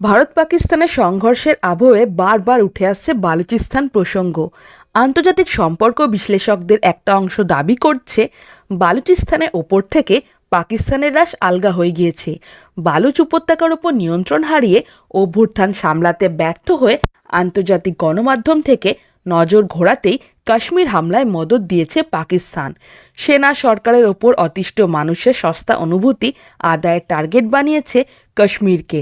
ভারত পাকিস্তানের সংঘর্ষের আবহে বারবার উঠে আসছে বালুচিস্তান প্রসঙ্গ। আন্তর্জাতিক সম্পর্ক বিশ্লেষকদের একটা অংশ দাবি করছে, বালুচিস্তানের ওপর থেকে পাকিস্তানের রাশ আলগা হয়ে গিয়েছে। বালুচ উপত্যকার ওপর নিয়ন্ত্রণ হারিয়ে অভ্যুত্থান সামলাতে ব্যর্থ হয়ে আন্তর্জাতিক গণমাধ্যম থেকে নজর ঘোরাতেই কাশ্মীর হামলায় মদত দিয়েছে পাকিস্তান। সেনা সরকারের ওপর অতিষ্ঠ মানুষের সস্তা অনুভূতি আদায়ের টার্গেট বানিয়েছে কাশ্মীরকে।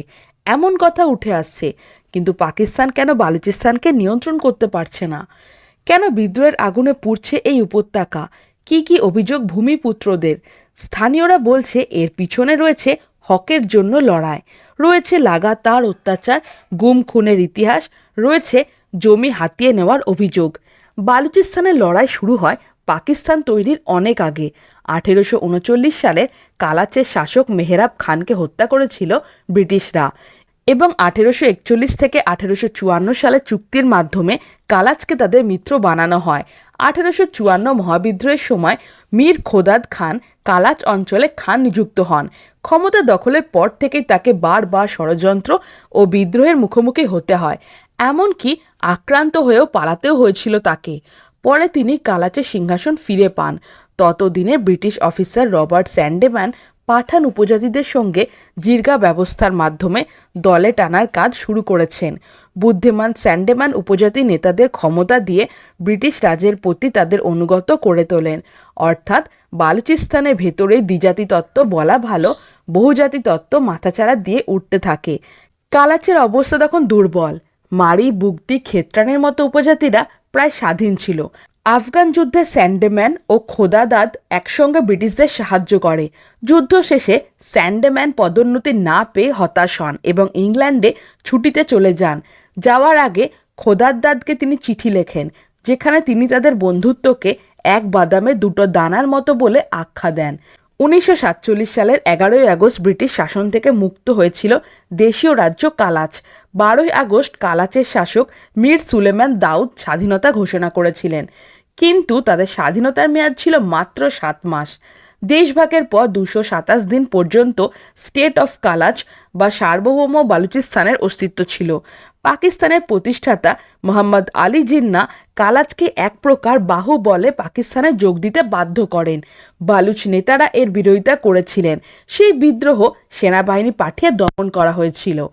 এমন কথা উঠে আসছে, কিন্তু পাকিস্তান কেন বালুচিস্তানকে নিয়ন্ত্রণ করতে পারছে না? কেন বিদ্রোহের আগুনে পুড়ছে এই উপত্যকা? কি কি অভিযোগ ভূমিপুত্রদের? স্থানীয়রা বলছে এর পিছনে রয়েছে হকের জন্য লড়াই। রয়েছে লাগাতার অত্যাচার, গুম খুনের ইতিহাস, রয়েছে জমি হাতিয়ে নেওয়ার অভিযোগ। বালুচিস্তানের লড়াই শুরু হয় পাকিস্তান তৈরির অনেক আগে। আঠেরোশো উনচল্লিশ সালে কালাচের শাসক মেহরাব খানকে হত্যা করেছিল ব্রিটিশরা। এবং আঠেরোশো একচল্লিশ থেকে আঠেরোশো চুয়ান্ন সালে চুক্তির মাধ্যমে কালাচকে তাদের মিত্র বানানো হয়। আঠেরোশো চুয়ান্ন মহাবিদ্রোহের সময় মীর খোদাদ খান কালাচ অঞ্চলে খান নিযুক্ত হন। ক্ষমতা দখলের পর থেকেই তাকে বারবার ষড়যন্ত্র ও বিদ্রোহের মুখোমুখি হতে হয়। এমনকি আক্রান্ত হয়েও পালাতেও হয়েছিল তাকে। পরে তিনি কালাচের সিংহাসন ফিরে পান। ততদিনে British officer Robert Sandeman Pathan উপজাতিদের সঙ্গে জির্গা ব্যবস্থার মাধ্যমে দলে টানার কাজ শুরু করেছেন। বুদ্ধিমান স্যান্ডেম্যান উপজাতি নেতাদের ক্ষমতা দিয়ে ব্রিটিশ রাজের প্রতি তাদের অনুগত করে তোলেন। অর্থাৎ বালুচিস্তানের ভেতরেই দ্বিজাতি তত্ত্ব বলা ভালো বহুজাতি তত্ত্ব মাথাচাড়া দিয়ে উঠতে থাকে। কালাচের অবস্থা তখন দুর্বল। মারি বুগতি খেত্রানের মতো উপজাতিরা প্রায় স্বাধীন ছিল। আফগান যুদ্ধে স্যান্ডেম্যান ও খোদাদাদ একসঙ্গে ব্রিটিশদের সাহায্য করে। যুদ্ধ শেষে স্যান্ডেম্যান পদোন্নতি না পেয়ে হতাশ হন এবং ইংল্যান্ডে ছুটিতে চলে যান। যাওয়ার আগে খোদাদাদকে তিনি চিঠি লেখেন, যেখানে তিনি তাদের বন্ধুত্বকে এক বাদামে দুটো দানার মতো বলে আখ্যা দেন। উনিশশো সাতচল্লিশ সালের এগারোই আগস্ট ব্রিটিশ শাসন থেকে মুক্ত হয়েছিল দেশীয় রাজ্য কালাচ। বারোই আগস্ট কালাচের শাসক মীর সুলেমান দাউদ স্বাধীনতা ঘোষণা করেছিলেন। কিন্তু তাদের স্বাধীনতার মেয়াদ ছিল মাত্র সাত মাস। দেশভাগের পর দুশো সাতাশ দিন পর্যন্ত স্টেট অফ কালাচ বা সার্বভৌম বালুচিস্তানের অস্তিত্ব ছিল। পাকিস্তানের প্রতিষ্ঠাতা মোহাম্মদ আলী জিন্না কালাজকে এক প্রকার বাহু বলে পাকিস্তানে যোগ দিতে বাধ্য করেন। বালুচ নেতারা এর বিরোধিতা করেছিলেন। সেই বিদ্রোহ সেনাবাহিনী পাঠিয়ে দমন করা হয়েছিল।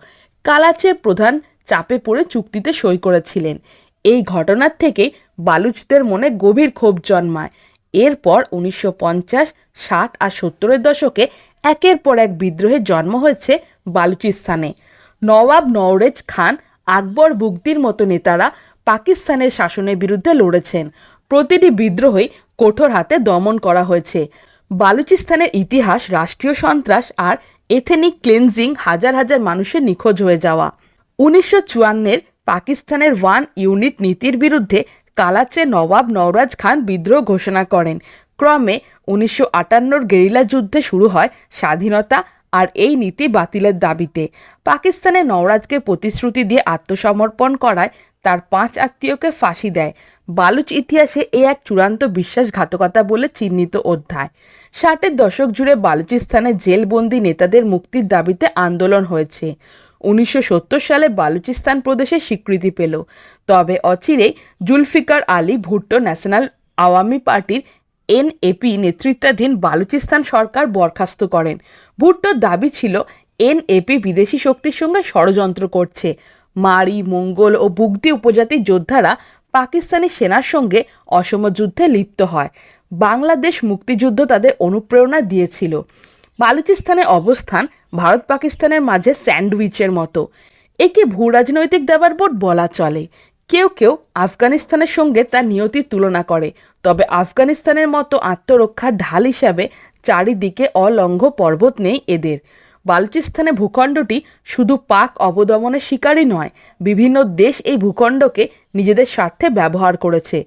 কালাচের প্রধান চাপে পড়ে চুক্তিতে সই করেছিলেন। এই ঘটনার থেকেই বালুচদের মনে গভীর ক্ষোভ জন্মায়। এরপর উনিশশো পঞ্চাশ, ষাট আর সত্তরের দশকে একের পর এক বিদ্রোহের জন্ম হয়েছে বালুচিস্তানে। নওয়াব নওরেজ খান, আকবর বুগদির মতো নেতারা পাকিস্তানের শাসনের বিরুদ্ধে লড়েছেন। প্রতিটি বিদ্রোহই কঠোর হাতে দমন করা হয়েছে। বালুচিস্তানের ইতিহাস, রাষ্ট্রীয় সন্ত্রাস আর এথেনিক ক্লিনজিং হাজার হাজার মানুষের নিখোঁজ হয়ে যাওয়া। উনিশশো চুয়ান্নের পাকিস্তানের ওয়ান ইউনিট নীতির বিরুদ্ধে কালাচে নবাব নওরাজ খান বিদ্রোহ ঘোষণা করেন। ক্রমে উনিশশো আটান্নর গেরিলা যুদ্ধে শুরু হয় স্বাধীনতা আর এই নীতি বাতিলের দাবিতে। পাকিস্তানে নওরাজকে প্রতিশ্রুতি দিয়ে আত্মসমর্পণ করায় তার পাঁচ আত্মীয়কে ফাঁসি দেয়। বালুচ ইতিহাসে এ এক চূড়ান্ত বিশ্বাসঘাতকতা বলে চিহ্নিত অধ্যায়। ষাটের দশক জুড়ে বালুচিস্তানে জেলবন্দি নেতাদের মুক্তির দাবিতে আন্দোলন হয়েছে। উনিশশো সত্তর সালে বালুচিস্তান প্রদেশে স্বীকৃতি পেল। তবে অচিরেই জুলফিকার আলী ভুট্টো ন্যাশনাল আওয়ামী পার্টির এনএপি নেতৃত্বাধীন বালুচিস্তান সরকার বরখাস্ত করেন। ভুট্টোর দাবি ছিল, এনএপি বিদেশি শক্তির সঙ্গে ষড়যন্ত্র করছে। মারি, মঙ্গল ও বুগদি উপজাতির যোদ্ধারা পাকিস্তানি সেনার সঙ্গে অসম যুদ্ধে লিপ্ত হয়। বাংলাদেশ মুক্তিযুদ্ধ তাদের অনুপ্রেরণা দিয়েছিল। বালুচিস্তানের অবস্থান, ভারত পাকিস্তানের মাঝে স্যান্ডউইচের মতো। একে ভূ রাজনৈতিক দেবার বোর্ড বলা চলে। কেউ কেউ আফগানিস্তানের সঙ্গে তার নিয়তির তুলনা করে, তবে আফগানিস্তানের মতো আত্মরক্ষার ঢাল হিসাবে চারিদিকে অলঙ্ঘ পর্বত নেই এদের। বালুচিস্তানে ভূখণ্ডটি শুধু পাক অবদমনের শিকারই নয়, বিভিন্ন দেশ এই ভূখণ্ডকে নিজেদের স্বার্থে ব্যবহার করেছে।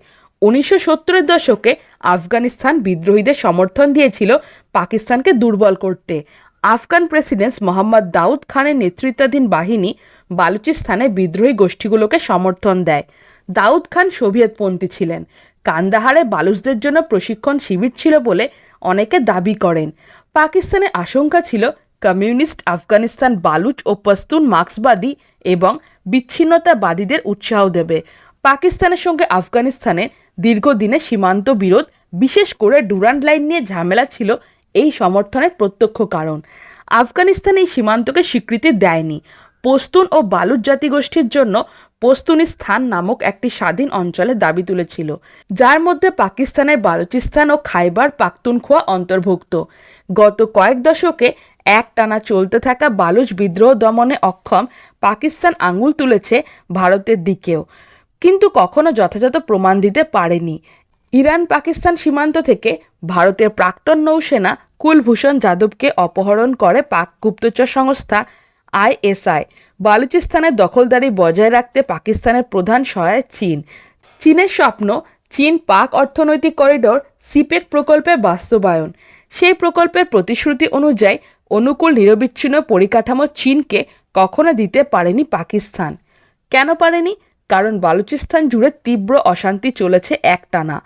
উনিশশো সত্তরের দশকে আফগানিস্তান বিদ্রোহীদের সমর্থন দিয়েছিল পাকিস্তানকে দুর্বল করতে। আফগান প্রেসিডেন্ট মোহাম্মদ দাউদ খানের নেতৃত্বাধীন বাহিনী বালুচিস্তানে বিদ্রোহী গোষ্ঠীগুলোকে সমর্থন দেয়। দাউদ খান সোভিয়েতপন্থী ছিলেন। কান্দাহারে বালুচদের জন্য প্রশিক্ষণ শিবির ছিল বলে অনেকে দাবি করেন। পাকিস্তানের আশঙ্কা ছিল কমিউনিস্ট আফগানিস্তান বালুচ ও পস্তুন মার্ক্সবাদী এবং বিচ্ছিন্নতাবাদীদের উৎসাহ দেবে। পাকিস্তানের সঙ্গে আফগানিস্তানের দীর্ঘদিনের সীমান্ত বিরোধ, বিশেষ করে ডুরান্ড লাইন নিয়ে ঝামেলা ছিল এই সমর্থনের প্রত্যক্ষ কারণ। আফগানিস্তান এই সীমান্তকে স্বীকৃতি দেয়নি। পস্তুন ও বালুচ জাতিগোষ্ঠীর জন্য পস্তুনিস্তান নামক একটি স্বাধীন অঞ্চলে দাবি তুলেছিল, যার মধ্যে পাকিস্তানের বালুচিস্তান ও খাইবার পাখতুনখোয়া অন্তর্ভুক্ত। গত কয়েক দশকে এক টানা চলতে থাকা বালুচ বিদ্রোহ দমনে অক্ষম পাকিস্তান আঙুল তুলেছে ভারতের দিকেও, কিন্তু কখনো যথাযথ প্রমাণ দিতে পারেনি। ইরান পাকিস্তান সীমান্ত থেকে ভারতের প্রাক্তন নৌসেনা কুলভূষণ যাদবকে অপহরণ করে পাক গুপ্তচর সংস্থা আইএসআই। বালুচিস্তানের দখলদারি বজায় রাখতে পাকিস্তানের প্রধান সহায় চীন। চীনের স্বপ্ন, চীন পাক অর্থনৈতিক করিডোর, সিপেক প্রকল্পের বাস্তবায়ন। সেই প্রকল্পের প্রতিশ্রুতি অনুযায়ী অনুকূল নিরবিচ্ছিন্ন পরিকাঠামো চীনকে কখনো দিতে পারেনি পাকিস্তান। কেন পারেনি? কারণ বালুচিস্তান জুড়ে তীব্র অশান্তি চলেছে একটানা।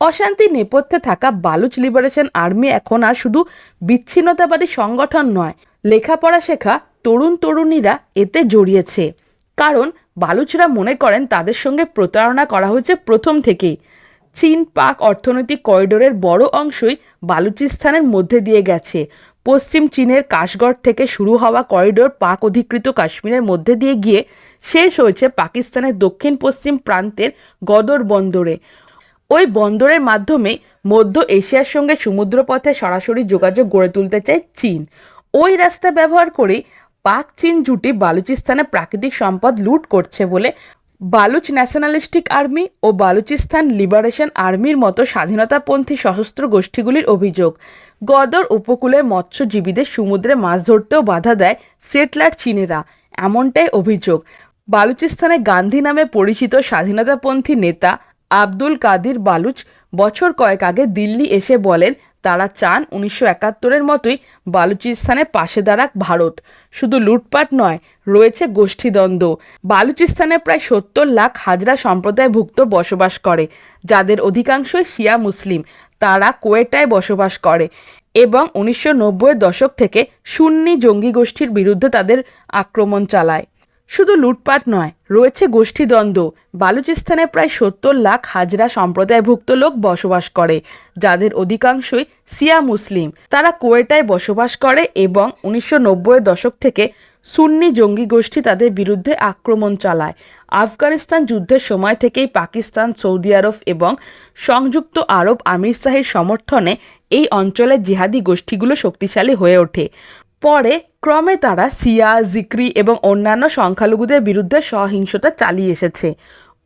অশান্তি নেপথ্যে থাকা বালুচ লিবারেশন আর্মি এখন আর শুধু বিচ্ছিন্নতাবাদী সংগঠন নয়, লেখাপড়া শেখা তরুণ তরুণীরা এতে জড়িয়েছে। কারণ বালুচরা মনে করেন তাদের সঙ্গে প্রতারণা করা হয়েছে প্রথম থেকেই। চীন পাক অর্থনৈতিক করিডোরের বড় অংশই বালুচিস্তানের মধ্যে দিয়ে গেছে। পশ্চিম চীনের কাশগড় থেকে শুরু হওয়া করিডোর পাক অধিকৃত কাশ্মীরের মধ্যে দিয়ে গিয়ে শেষ হয়েছে পাকিস্তানের দক্ষিণ পশ্চিম প্রান্তের গদর বন্দরে। ওই বন্দরের মাধ্যমে মধ্য এশিয়ার সঙ্গে সমুদ্রপথে সরাসরি যোগাযোগ গড়ে তুলতে চায় চীন। ওই রাস্তা ব্যবহার করে পাক চীন জুটি বালুচিস্তানে প্রাকৃতিক সম্পদ লুট করছে বলে বালুচ ন্যাশনালিস্টিক আর্মি ও বালুচিস্তান লিবারেশন আর্মির মতো স্বাধীনতাপন্থী সশস্ত্র গোষ্ঠীগুলির অভিযোগ। গদর উপকূলে মৎস্যজীবীদের সমুদ্রে মাছ ধরতেও বাধা দেয় সেটলার চীনেরা, এমনটাই অভিযোগ। বালুচিস্তানে গান্ধী নামে পরিচিত স্বাধীনতাপন্থী নেতা আব্দুল কাদির বালুচ বছর কয়েক আগে দিল্লি এসে বলেন তারা চান উনিশশো একাত্তরের মতোই বালুচিস্তানের পাশে দাঁড়াক ভারত। শুধু লুটপাট নয়, রয়েছে গোষ্ঠীদ্বন্দ্ব। বালুচিস্তানে প্রায় সত্তর লাখ হাজরা সম্প্রদায়ভুক্ত বসবাস করে, যাদের অধিকাংশই শিয়া মুসলিম। তারা কোয়েটায় বসবাস করে এবং উনিশশো দশক থেকে সুন্নি জঙ্গি গোষ্ঠীর বিরুদ্ধে তাদের আক্রমণ চালায়। শুধু লুটপাট নয়, রয়েছে গোষ্ঠীদ্বন্দ্ব বালুচিস্তানে প্রায় সত্তর লাখ হাজরা সম্প্রদায়ভুক্ত লোক বসবাস করে, যাদের অধিকাংশই সিয়া মুসলিম। তারা কোয়েটায় বসবাস করে এবং উনিশশো দশক থেকে সুন্নি জঙ্গি গোষ্ঠী তাদের বিরুদ্ধে আক্রমণ চালায়। আফগানিস্তান যুদ্ধের সময় থেকেই পাকিস্তান, সৌদি আরব এবং সংযুক্ত আরব আমির শাহির সমর্থনে এই অঞ্চলের জিহাদি গোষ্ঠীগুলো শক্তিশালী হয়ে ওঠে। পরে ক্রমে তারা সিয়া, জিক্রি এবং অন্যান্য সংখ্যালঘুদের বিরুদ্ধে সহিংসতা চালিয়ে এসেছে।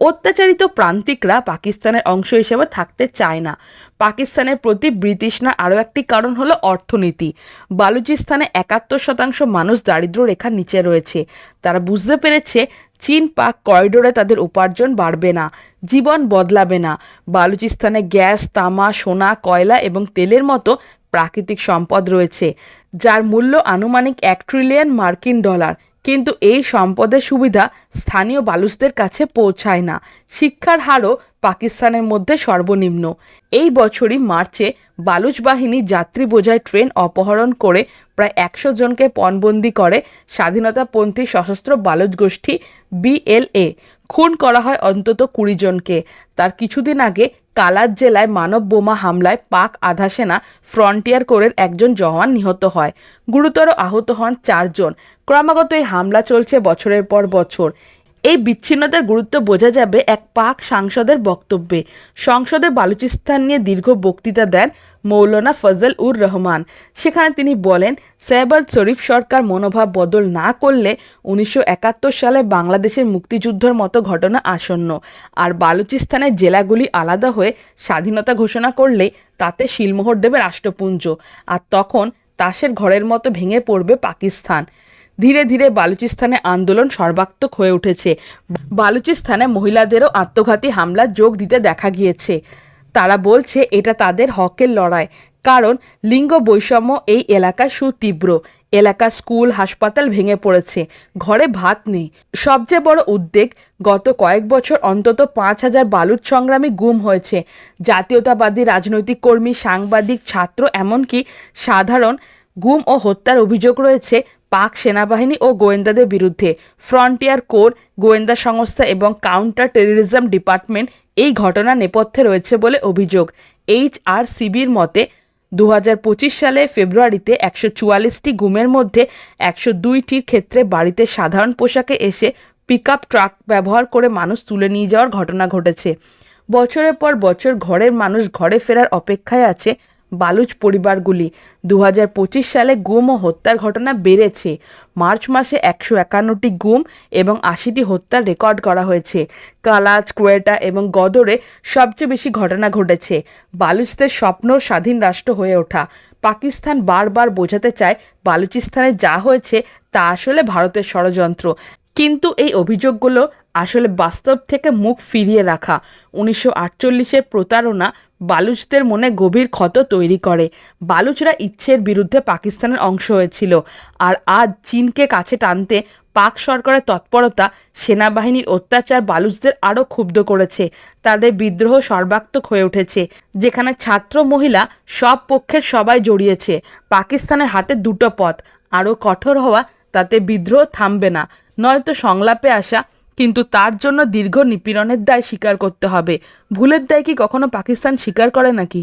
অত্যাচারিত প্রান্তিকরা পাকিস্তানের অংশ হিসেবে থাকতে চায় না। পাকিস্তানের প্রতি ব্রিটিশনার আরও একটি কারণ হলো অর্থনীতি। বালুচিস্তানে একাত্তর শতাংশ মানুষ দারিদ্র রেখার নিচে রয়েছে। তারা বুঝতে পেরেছে, চীন পাক করিডোরে তাদের উপার্জন বাড়বে না, জীবন বদলাবে না। বালুচিস্তানে গ্যাস, তামা, সোনা, কয়লা এবং তেলের মতো প্রাকৃতিক সম্পদ রয়েছে, যার মূল্য আনুমানিক এক ট্রিলিয়ন মার্কিন ডলার। কিন্তু এই সম্পদের সুবিধা স্থানীয় বালুচদের কাছে পৌঁছায় না। শিক্ষার হারও পাকিস্তানের মধ্যে সর্বনিম্ন। এই বছরই মার্চে বালুচ বাহিনী যাত্রী বোঝায় ট্রেন অপহরণ করে প্রায় একশো জনকে পণবন্দি করে স্বাধীনতাপন্থী সশস্ত্র বালুচ গোষ্ঠী বিএলএ খুন করা হয় অন্তত কুড়ি জনকে। তার কিছুদিন আগে কালাত জেলায় মানব বোমা হামলায় পাক আধা সেনা ফ্রন্টিয়ার কোরের একজন জওয়ান নিহত হয়। গুরুতর আহত হন চারজন ক্রমাগত এই হামলা চলছে বছরের পর বছর। এই বিচ্ছিন্নতার গুরুত্ব বোঝা যাবে এক পাক সাংসদের বক্তব্যে। সংসদে বালুচিস্তান নিয়ে দীর্ঘ বক্তৃতা দেন মৌলানা ফজল উর রহমান। সেখানে তিনি বলেন সৈয়দ শরীফ সরকার মনোভাব বদল না করলে উনিশশো একাত্তর সালে বাংলাদেশের মুক্তিযুদ্ধের মতো ঘটনা আসন্ন। আর বালুচিস্তানের জেলাগুলি আলাদা হয়ে স্বাধীনতা ঘোষণা করলে তাতে শিলমোহর দেবে রাষ্ট্রপুঞ্জ। আর তখন তাসের ঘরের মতো ভেঙে পড়বে পাকিস্তান। ধীরে ধীরে বালুচিস্তানে আন্দোলন সর্বাত্মক হয়ে উঠেছে। বালুচিস্তানে মহিলাদেরও আত্মঘাতী হামলা যোগ দিতে দেখা গিয়েছে। তারা বলছে এটা তাদের হকের লড়াই, কারণ লিঙ্গ বৈষম্য এই এলাকায় সুতীব্র। এলাকার স্কুল, হাসপাতাল ভেঙে পড়েছে, ঘরে ভাত নেই। সবচেয়ে বড় উদ্বেগ, গত কয়েক বছর অন্তত পাঁচ হাজার বালুচ সংগ্রামী গুম হয়েছে। জাতীয়তাবাদী রাজনৈতিক কর্মী, সাংবাদিক, ছাত্র, এমনকি সাধারণ গুম ও হত্যার অভিযোগ রয়েছে পাক সেনাবাহিনী ও গোয়েন্দাদের বিরুদ্ধে ফ্রন্টিয়ার কোর, গোয়েন্দা সংস্থা এবং কাউন্টার টেররিজম ডিপার্টমেন্ট এই ঘটনা নেপথ্যে রয়েছে বলে অভিযোগ। এইচ আর সিবির মতে দু হাজার পঁচিশ সালে ফেব্রুয়ারিতে একশো চুয়াল্লিশটি গুমের মধ্যে একশো দুইটির ক্ষেত্রে বাড়িতে সাধারণ পোশাকে এসে পিকআপ ট্রাক ব্যবহার করে মানুষ তুলে নিয়ে যাওয়ার ঘটনা ঘটেছে। বছরের পর বছর ঘরের মানুষ ঘরে ফেরার অপেক্ষায় আছে বালুচ পরিবারগুলি। দু হাজার পঁচিশ সালে গুম ও হত্যার ঘটনা বেড়েছে। মার্চ মাসে একশো একান্নটি গুম এবং আশিটি হত্যার রেকর্ড করা হয়েছে। কালাজ কুয়েটা এবং গদরে সবচেয়ে বেশি ঘটনা ঘটেছে। বালুচদের স্বপ্ন স্বাধীন রাষ্ট্র হয়ে ওঠা। পাকিস্তান বারবার বোঝাতে চায় বালুচিস্তানে যা হয়েছে তা আসলে ভারতের ষড়যন্ত্র। কিন্তু এই অভিযোগগুলো আসলে বাস্তব থেকে মুখ ফিরিয়ে রাখা। উনিশশো আটচল্লিশের প্রতারণা বালুচদের মনে গভীর ক্ষত তৈরি করে। বালুচরা ইচ্ছের বিরুদ্ধে পাকিস্তানের অংশ হয়েছিল। আর আজ চীনকে কাছে টানতে পাক সরকারের তৎপরতা, সেনাবাহিনীর অত্যাচার বালুচদের আরও ক্ষুব্ধ করেছে। তাদের বিদ্রোহ সর্বাত্মক হয়ে উঠেছে, যেখানে ছাত্র মহিলা সব পক্ষের সবাই জড়িয়েছে। পাকিস্তানের হাতে দুটো পথ, আরও কঠোর হওয়া তাতে বিদ্রোহ থামবে না। নয়তো সংলাপে আসা কিন্তু তার জন্য দীর্ঘ নিপীড়নের দায় স্বীকার করতে হবে। ভুলের দায় কি কখনো পাকিস্তান স্বীকার করে নাকি?